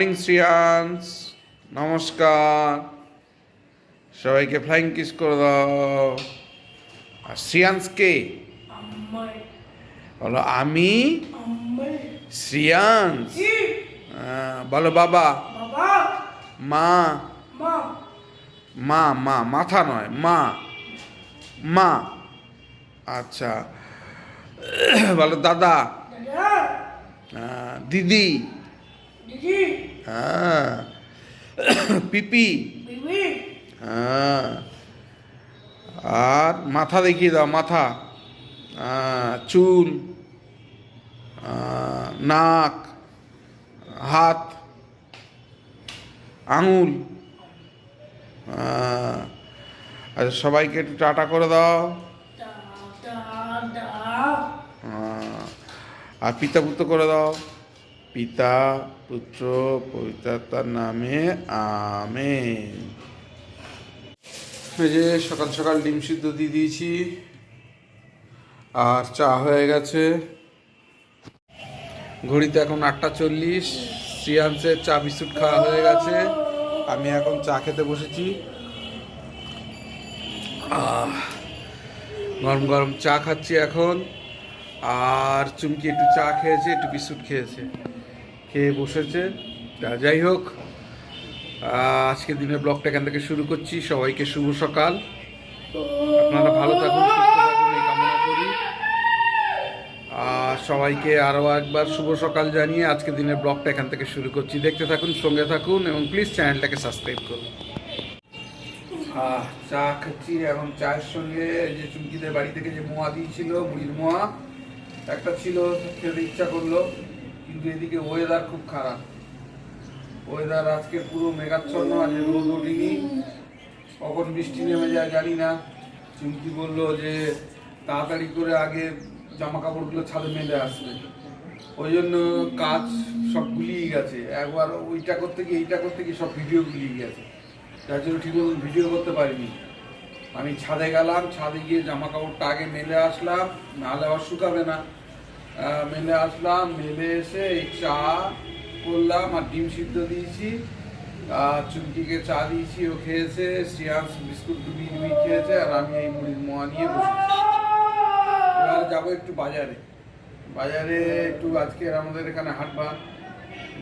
Morning Shreyans নমস্কার। সবাইকে flying kiss করে দাও। আর শ্রিয়াংসকে বলো আমি? শ্রিয়াংস হ্যাঁ, বলো বাবা। মা। মা। মা মাথা নয় মা। মা। আচ্ছা। বলো দাদা। হ্যাঁ, দিদি? হ্যাঁ। পিপি। হ্যাঁ। আর মাথা দেখিয়ে দাও মাথা। হ্যাঁ, চুল। আহ, নাক। হাত। আঙুল। আহ, আচ্ছা সবাইকে একটু টাটা করে দাও। আর পিতা পুত্র করে দাও। পিতা, পুত্র পবিত্রতার নামে আমে যে সকাল সকাল ডিম সিদ্ধ দিয়ে দিয়েছি, আর চা হয়ে গেছে। ঘড়িতে এখন আটটা চল্লিশ শ্রিয়াংসের চা বিস্কুট খাওয়া হয়ে গেছে। আমি এখন চা খেতে বসেছি। গরম গরম চা খাচ্ছি এখন। আর চুমকি একটু চা খেয়েছে, একটু বিস্কুট খেয়েছে। খেয়ে বসেছে। তা যাই হোক আজকে দিনের ব্লগটা এখান থেকে শুরু করছি। সবাইকে শুভ সকাল। আপনারা ভালো থাকুন, সুস্থ থাকুন, এই কামনা করি। আর সবাইকে আরও একবার শুভ সকাল জানিয়ে আজকের দিনের ব্লগটা এখান থেকে শুরু করছি। দেখতে থাকুন, সঙ্গে থাকুন এবং প্লিজ চ্যানেলটাকে সাবস্ক্রাইব করুন। চা খাচ্ছি এখন চায়ের সঙ্গে যে চুমকিদের বাড়ি থেকে যে মোয়া দিয়েছিল, মুড়ির মোয়া, একটা ছিল, খেতে ইচ্ছা করল। কিন্তু এদিকে ওয়েদার খুব খারাপ। ওয়েদার আজকে পুরো মেঘাচ্ছন্ন আজ রোদ ওঠেনি। কখন বৃষ্টি নেমে যায় জানি না। চুমকি বলল যে তাড়াতাড়ি করে আগে জামা কাপড়গুলো ছাদে মেলে আসবে। ওই জন্য কাজ সব গুলিয়ে গেছে। একবার ওইটা করতে গিয়ে এইটা করতে গিয়ে সব ভিডিও গুলিয়ে গেছে। যার জন্য ঠিক মতন ভিডিও করতে পারিনি। আমি ছাদে গেলাম, ছাদে গিয়ে জামা কাপড়টা আগে মেলে আসলাম নাহলে আবার শুকাবে না। মেলে আসলাম, মেলে এসে এই চা করলাম আর ডিম সিদ্ধ দিয়েছি। আর চুমকিকে চা দিয়েছি, ও খেয়েছে, শ্রিয়াংশ বিস্কুট ডুবি ডুবি খেয়েছে, আর আমি এই মুড়ির মোয়া নিয়ে বসেছি। এবার যাব একটু বাজারে। বাজারে একটু আজকে আমাদের এখানে হাটবার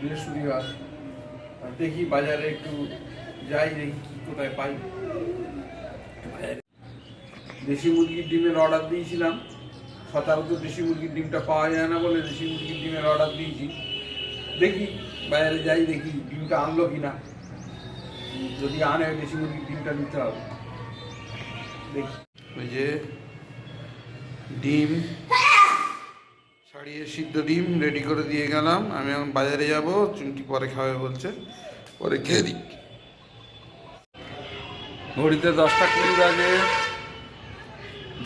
বৃহস্পতিবার। দেখি বাজারে একটু যাই, দেখি কোথায় পাই। দেশি মুরগির ডিমের অর্ডার দিয়েছিলাম। সচরাচর দেশি মুরগির ডিমটা পাওয়া যায় না বলে দেশি মুরগির ডিমের অর্ডার দিয়েছি। দেখি বাজারে যাই দেখি ডিমটা আনলো কি না যদি আনে দেশি মুরগির ডিমটা নিতে হবে। দেখি। ওই যে ডিম ছাড়িয়ে সিদ্ধ ডিম রেডি করে দিয়ে গেলাম। আমি এখন বাজারে যাব চুমকি পরে খাবে বলছে পরে খেয়ে দিই। ঘড়িতে দশটা কুড়ি বাজে।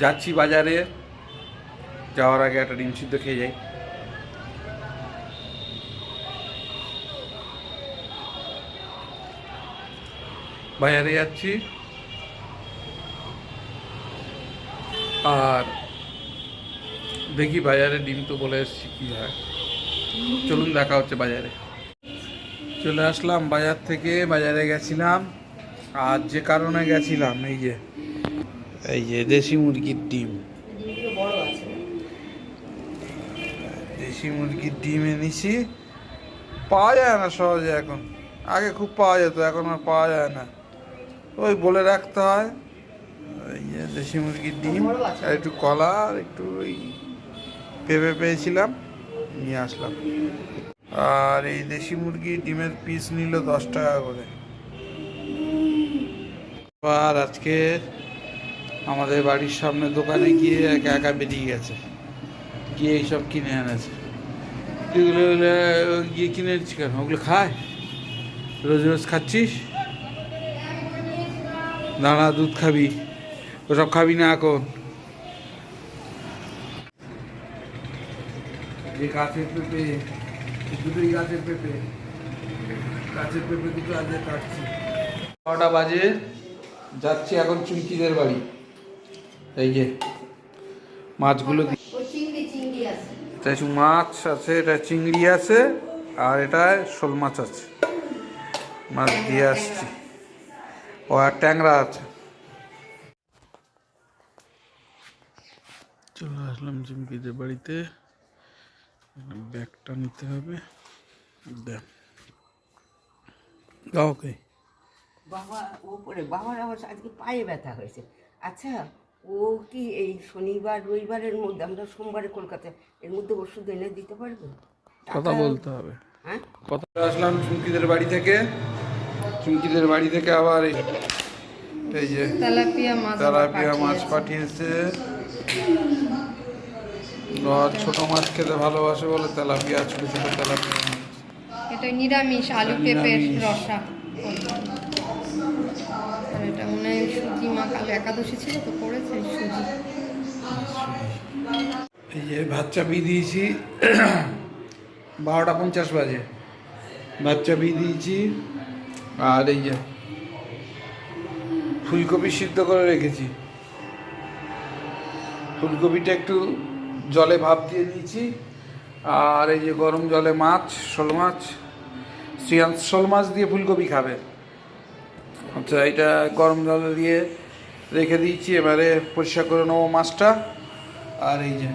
যাচ্ছি বাজারে। যাওয়ার আগে একটা ডিম সিদ্ধ খেয়ে যাই। বাজারে যাচ্ছি। আর দেখি বাজারে ডিম তো বলে এসছি কী হয়। চলুন দেখা হচ্ছে বাজারে। চলে আসলাম বাজার থেকে, বাজারে গেছিলাম। আর যে কারণে গেছিলাম, এই যে এই যে দেশি মুরগির ডিম। দেশি মুরগির ডিম এনেছি। পাওয়া যায় না সহজে এখন। আগে খুব পাওয়া যেত, এখন আর পাওয়া যায় না। ওই বলে রাখতে হয়। দেশি মুরগির ডিম, আর একটু কলা, আর একটু ওই পেঁপে পেয়েছিলাম, নিয়ে আসলাম। আর এই দেশি মুরগির ডিমের পিস নিল দশ টাকা করে। আর আজকে আমাদের বাড়ির সামনে দোকানে গিয়ে একা একা বেরিয়ে গেছে। গিয়ে এইসব কিনে এনেছে। এগুলো গিয়ে কিনে এনেছি কেন ওগুলো খায়? রোজ রোজ খাচ্ছিস? দাঁড়া দুধ খাবি। ওসব খাবি না এখন। গাছের গাছের পেঁপে। গাছের পেঁপে দুটো কাটছি। বারোটা বাজে, যাচ্ছি এখন চুমকিদের বাড়ি। এই যে, মাছগুলো দি- ও চিংড়ি চিংড়ি আছে এটা মাছ আছে, এটা চিংড়ি আছে, আর এটা শোল মাছ আছে। মাছ দিয়ে আসছি। ও, আর ট্যাংরা আছে। চলে আসলাম চিমকিদের বাড়িতে। ব্যাগটা নিতে হবে। দেন ওকে। বাবা ও পরে বাবার আবার আজকে পায়ে ব্যথা হয়েছে। আচ্ছা ও কি এই শনিবার, রবিবারের মধ্যে আমরা সোমবারে কলকাতায় এর মধ্যে ওষুধ এনে দিতে পারবে? কথা বলতে হবে। হ্যাঁ? কথা আসলাম চুমকিদের বাড়ি থেকে। চুমকিদের বাড়ি থেকে আবার এই যে তেলাপিয়া মাছ তেলাপিয়া মাছ পাঠিয়েছে। ছোট মাছ খেতে ভালোবাসে বলে তেলাপিয়া ছোট ছোট তেলাপিয়া মাছ। এটা নিরামিষ আলু পেঁপের রসা। এটা মনে হয় সুজি মা কাল একাদশী ছিল তো করেছে সুজি। এই যে ভাত চাপিয়ে দিয়েছি। বারোটা পঞ্চাশ বাজে। ভাত চাপিয়ে দিয়েছি। আর এই যে ফুলকপি সিদ্ধ করে রেখেছি। ফুলকপিটা একটু জলে ভাপ দিয়ে দিয়েছি। আর এই যে গরম জলে মাছ, শোল মাছ, শ্রিয়াংশ শোল মাছ দিয়ে ফুলকপি খাবে। আচ্ছা এটা গরম জলে দিয়ে রেখে দিয়েছি। এবারে পরিষ্কার করে নেব মাছটা। আর এই যে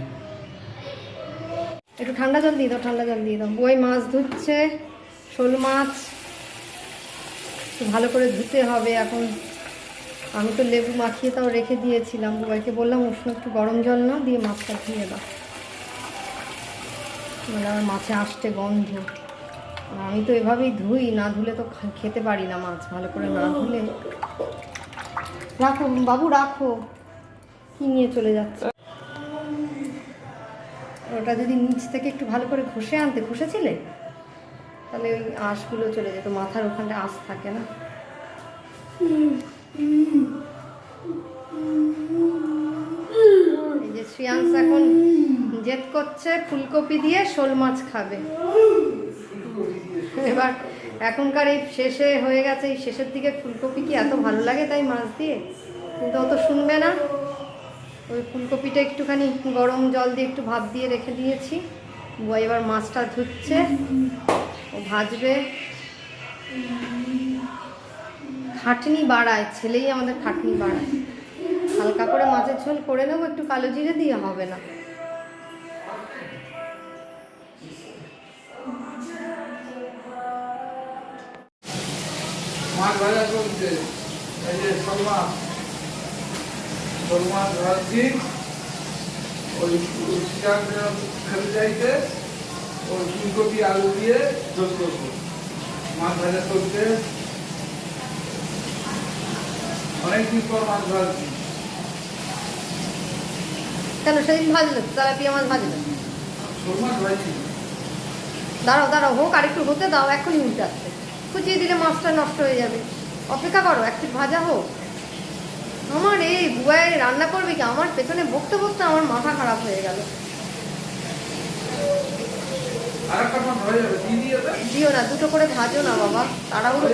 একটু ঠান্ডা জল দিয়ে দাও, ঠান্ডা জল দিয়ে দাও। বই মাছ ধুচ্ছে? শোল মাছ। ভালো করে ধুতে হবে এখন। আমি তো লেবু মাখিয়ে তাও রেখে দিয়েছিলাম। বুবাইকে বললাম, উষ্ণ একটু গরম জল না দিয়ে মাছটা ধুয়ে দাও। মানে আমার মাছে আসতে গন্ধ। আমি তো এভাবেই ধুই, না ধুলে তো খেতে পারি না মাছ। ভালো করে না ধুলে। রাখো, বাবু রাখো। কি নিয়ে চলে যাচ্ছে? ওটা যদি নিচ থেকে একটু ভালো করে ঘষে আনতে, ঘষেছিলে? তাহলে ওই আঁশগুলো চলে যেত, মাথার ওখানটা আঁশ থাকে না। এই যে শ্রিয়াংশ এখন জেদ করছে, ফুলকপি দিয়ে শোল মাছ খাবে। এবার এখনকার এই শেষে হয়ে গেছে, এই শেষের দিকে ফুলকপি কি এত ভালো লাগে তাই মাছ দিয়ে? কিন্তু অত শুনবে না। ওই ফুলকপিটা একটুখানি গরম জল দিয়ে একটু ভাপ দিয়ে রেখে দিয়েছি। বুয়া এবার মাছটা ধুচ্ছে, ও ভাজবে। খাটনি বাড়ায়, ছেলেই আমাদের খাটনি বাড়ায়। হালকা করে মাছের ঝোল করে নেব, একটু কালো জিরে দিয়ে হবে না। মাছ ভাজা চলছে। এই যে শোল মাছ ওই খেতে চাইতে ওই ফুলকপি আলু দিয়ে ঝোল করব। মাছ ভাজা চলছে অনেকদিন পর মাছ ভাজছি। কেন সেদিন ভাজলো? মাছ ভাজলো? শোল মাছ ভাজছি। দাঁড়াও দাঁড়াও হোক আর একটু হতে দাও এখনই উল্টাচ্ছে কুচিয়ে দিলে মাছটা নষ্ট হয়ে যাবে। অপেক্ষা করো একটু ভাজা হোক। আমার এই বুয়াই রান্না করবে কি? আমার পেছনে বকতে বকতে আমার মাথা খারাপ হয়ে গেল। দিও না দুটো করে ভাজো না বাবা তাড়াহুড়ো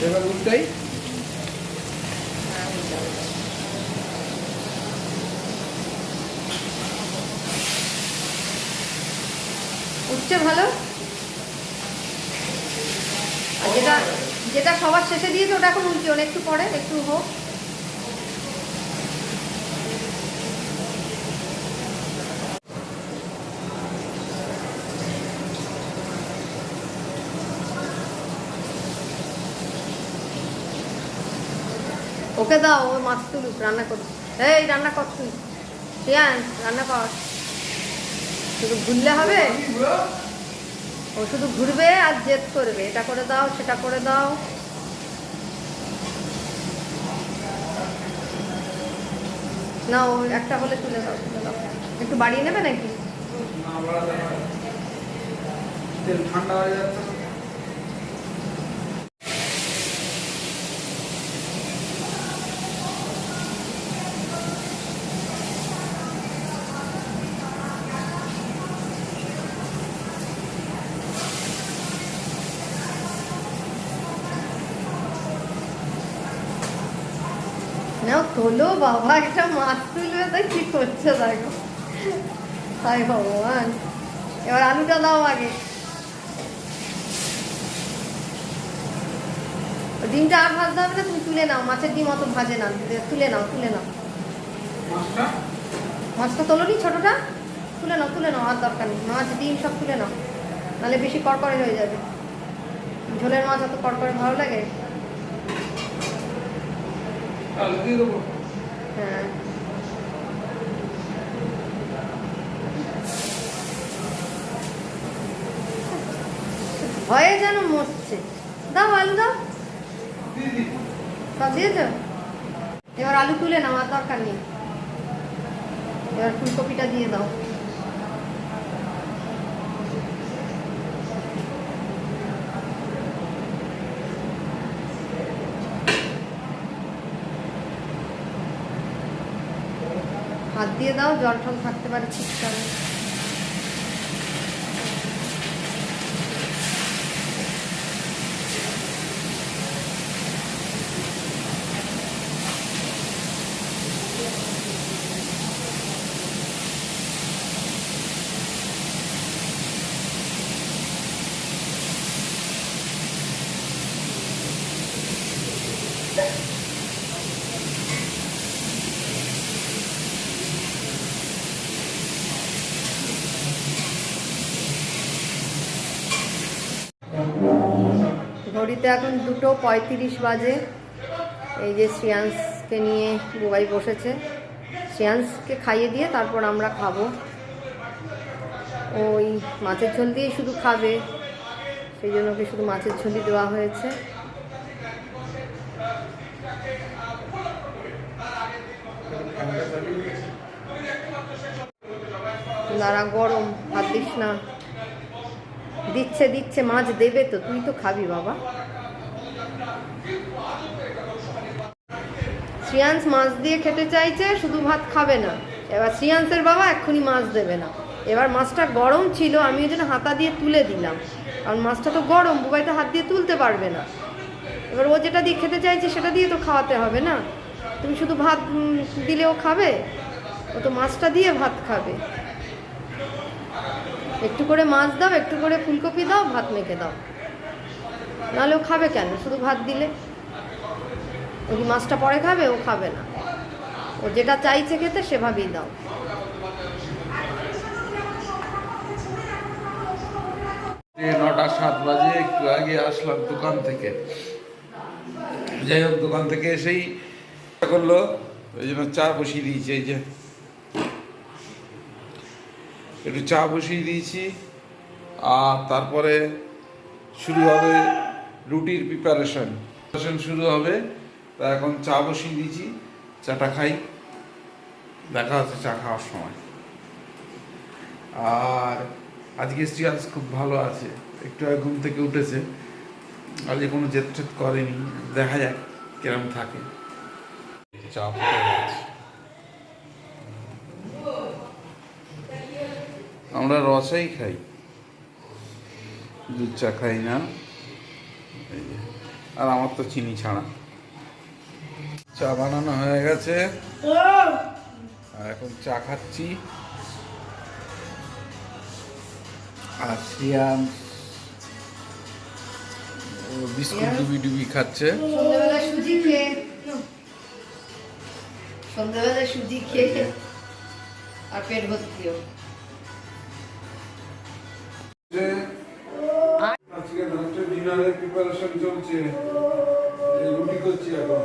এবার উল্টাই। উঠছে ভালো আর যেটা যেটা সবার শেষে দিয়েছে, ওটা এখন উল্টিও না একটু পরে, একটু হোক। ওকে দাও, ও মাছ তুলুক, রান্না করুক। এই, রান্না কর তুই। রান্না কর। শুধু ভুললে হবে? ও শুধু ঘুরবে আর জেদ করবে। এটা করে দাও, সেটা করে দাও। না ও একটা হলে তুলে দাও তুলে দাও। একটু বাড়িয়ে নেবে নাকি? ঠান্ডা হয়ে যাচ্ছে। তোলো বাবা একটা মাছ তুলবে তাই কি করছে দেখো। তাই ভগবান। এবার আলুটা দাও আগে। ডিমটা আর ভাজতে হবে না তুমি তুলে নাও মাছের ডিম অত ভাজে না। তুলে নাও তুলে নাও। মাছটা তোলো নি ছোটোটা। তুলে নাও তুলে নাও আর দরকার নেই। মাছ ডিম সব তুলে নাও। নাহলে বেশি কড়কড়ে হয়ে যাবে। ঝোলের মাছ অত কড়কড়ে ভালো লাগে। হ্যাঁ। ভয়ে যেন মরছে। দাও আলু দাও। সব দিয়েছ এবার আলু তুলে নাও আর দরকার নেই। এবার ফুলকপিটা দিয়ে দাও। হাত দিয়ে দাও জল টল থাকতে পারে ঠিকঠাক। ঘড়িতে এখন দুটো পঁয়ত্রিশ বাজে। এই যে শ্রেয়াংসকে নিয়ে বুবাই বসেছে। শ্রেয়াংসকে খাইয়ে দিয়ে তারপর আমরা খাব। ওই মাছের ঝোল দিয়েই শুধু খাবে। সেই জন্য ওকে শুধু মাছের ঝোলই দেওয়া হয়েছে। দাঁড়া, গরম হাত দিস না। দিচ্ছে দিচ্ছে, মাছ দেবে তো, তুই তো খাবি বাবা। শ্রিয়াংশ মাছ দিয়ে খেতে চাইছে, শুধু ভাত খাবে না। এবার শ্রিয়াংশের বাবা এক্ষুনি মাছ দেবে না। এবার মাছটা গরম ছিল আমি ওই জন্য হাতা দিয়ে তুলে দিলাম। কারণ মাছটা তো গরম, বুবাই তো হাত দিয়ে তুলতে পারবে না। এবার ও যেটা দিয়ে খেতে চাইছে, সেটা দিয়ে তো খাওয়াতে হবে না। তুমি শুধু ভাত দিলেও খাবে? ও তো মাছটা দিয়ে ভাত খাবে। একটু করে মাছ দাও, একটু করে ফুলকপি দাও, ভাত মেখে দাও। নাহলে ও খাবে কেন? শুধু ভাত দিলে। ও কি মাছটা পরে খাবে? ও খাবে না। ও যেটা চাইছে খেতে সেভাবেই দাও। নটা সাত বাজে, একটু আগে আসলাম দোকান থেকে। যাই হোক, দোকান থেকে এসেই করল। ওই জন্য চা বসিয়ে দিয়েছে, এই যে। একটু চা বসিয়ে দিয়েছি। আর তারপরে শুরু হবে রুটির প্রিপারেশন প্রিপারেশন শুরু হবে, তা এখন চা বসিয়ে দিয়েছি, চাটা খাই। দেখা হচ্ছে চা খাওয়ার সময়। আর আজকে শ্রিয়াস খুব ভালো আছে, একটু ঘুম থেকে উঠেছে। আজকে কোনো জেদ করেনি, দেখা যাক কিরম থাকে। চা ফুটে গেছে। আমরা রসাই খাই। দুধ চা খাই না। আর আমার তো চিনি ছাড়া। চা বানানো হয়ে গেছে। আর এখন চা খাচ্ছি। আর শ্রিয়ান ও বিস্কুট ডুবি ডুবি খাচ্ছে। সন্ধ্যেবেলা সুজি খেয়ে আর পেট ভর্তিও। প্রিপারেশন চলছে রুটি করছি এখন।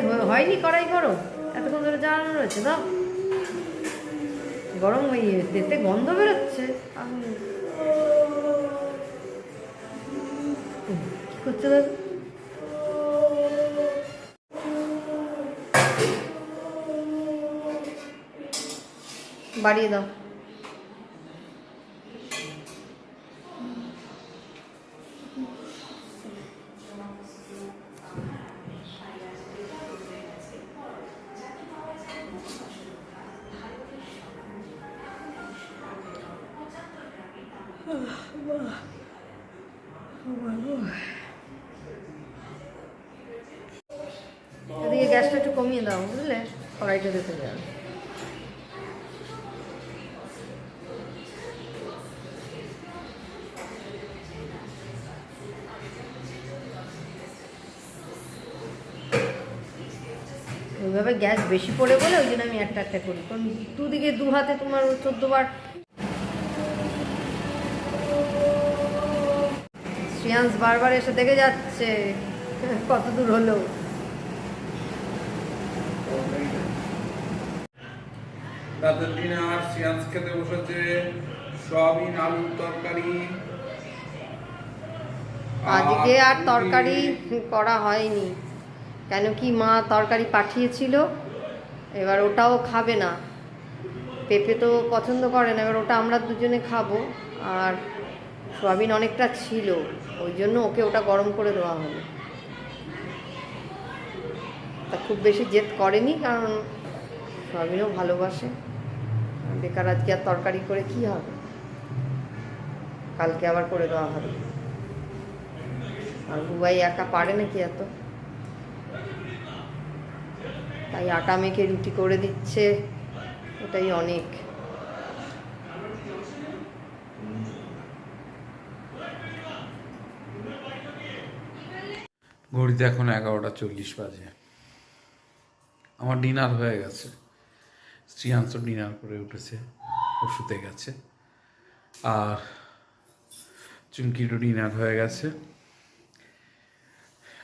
হয়- হয়নি কড়াই গরম এতক্ষণ ধরে জ্বালানো রয়েছে, দাও। গরম হয়ে তেতে গন্ধ বেরোচ্ছে। আগুন। করছে দাদা? বাড়িয়ে দাও। এদিকে গ্যাসটা একটু কমিয়ে দাও, বুঝলে? কড়াইটা দিতে যাবে ওইভাবে গ্যাস বেশি পড়ে বলে ওই জন্য আমি একটা একটা করি। কারণ দুদিকে দু হাতে তোমার চোদ্দ বার শ্রিয়াংশ বারবার এসে দেখে যাচ্ছে। কত দূর হলো। রাতের ডিনার সিয়ান্স খেতে বসেছে। সয়াবিন আলুর তরকারি। আজকে আর তরকারি করা হয়নি। কেন কি মা তরকারি পাঠিয়েছিল। এবার ওটাও খাবে না। পেঁপে তো পছন্দ করে না। এবার ওটা আমরা দুজনে খাব। আর সোয়াবিন অনেকটা ছিল, ওই জন্য ওকে ওটা গরম করে দেওয়া হলো। তা খুব বেশি জেদ করেনি, কারণ সোয়াবিনও ভালোবাসে। বেকার আজকে আর তরকারি করে কি হবে? কালকে আবার করে দেওয়া হবে। আর বুবাই একা পারে নাকি এত? তাই আটা মেখে রুটি করে দিচ্ছে, ওটাই অনেক। ঘড়িতে এখন এগারোটা চল্লিশ বাজে। আমার ডিনার হয়ে গেছে। শ্রীয়াংশ ডিনার করে উঠেছে, ওষুধে গেছে। আর চুমকিরও ডিনার হয়ে গেছে।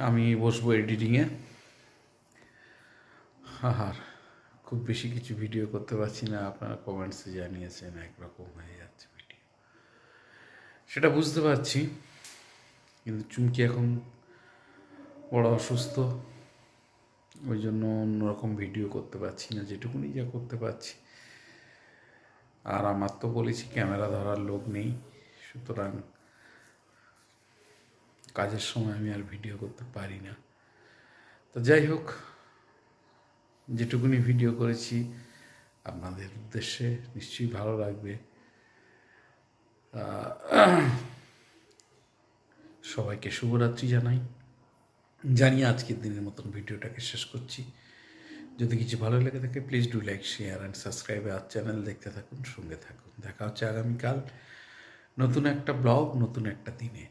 আমি বসবো এডিটিংয়ে আর খুব বেশি কিছু ভিডিও করতে পারছি না, আপনারা কমেন্টসে জানিয়েছেন, একরকম হয়ে যাচ্ছে ভিডিও সেটা বুঝতে পারছি, কিন্তু চুমকি এখন বড় অসুস্থ, ওই জন্য অন্যরকম ভিডিও করতে পারছি না, যেটুকুনি যা করতে পারছি। আর আমার তো বলেছি ক্যামেরা ধরার লোক নেই, সুতরাং কাজের সময় আমি আর ভিডিও করতে পারি না। তো যাই হোক, যেটুকুনি ভিডিও করেছি, আপনাদের উদ্দেশ্যে নিশ্চয়ই ভালো লাগবে। সবাইকে শুভরাত্রি জানাই। জানিয়ে আজকের দিনের মতন ভিডিওটাকে শেষ করছি। যদি কিছু ভালো লেগে থাকে please do like share and subscribe R channel দেখতে থাকুন, সঙ্গে থাকুন। দেখা হচ্ছে আগামীকাল নতুন একটা ব্লগ নতুন একটা দিনে।